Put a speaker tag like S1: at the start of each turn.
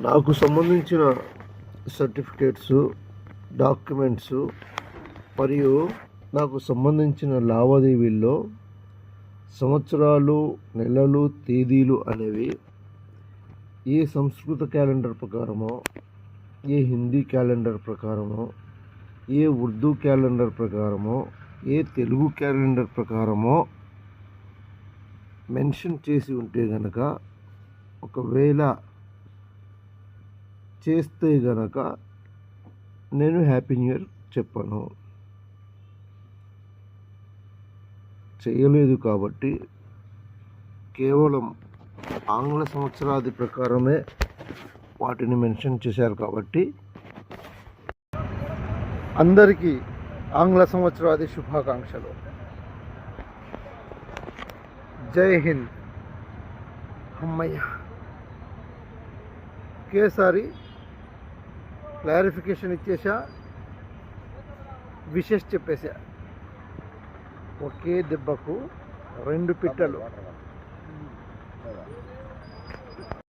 S1: నాకు సంబంధించిన certificates documents మరియు నాకు సంబంధించిన లావాదేవీల్లో సంవత్సరాలు నెలలు తేదీలు అనేవి ఏ సంస్కృత క్యాలెండర్ ప్రకారమో ఏ హిందీ క్యాలెండర్ ప్రకారమో ఏ ఉర్దూ క్యాలెండర్ ప్రకారమో ఏ తెలుగు క్యాలెండర్ ప్రకారమో మెన్షన్ చేసి ఉంటే గనక ఒకవేళ చేస్తే గనక నేను హ్యాపీ న్యూ ఇయర్ చెప్పను. చేయలేదు కాబట్టి కేవలం ఆంగ్ల సంవత్సరాది ప్రకారమే వాటిని మెన్షన్ చేశారు కాబట్టి అందరికీ ఆంగ్ల సంవత్సరాది శుభాకాంక్షలు. జై హింద్. అమ్మయ్య. ఒకేసారి క్లారిఫికేషన్ ఇచ్చేసా. విషెస్ చెప్పేసా. ఒకే దెబ్బకు రెండు పిట్టలు.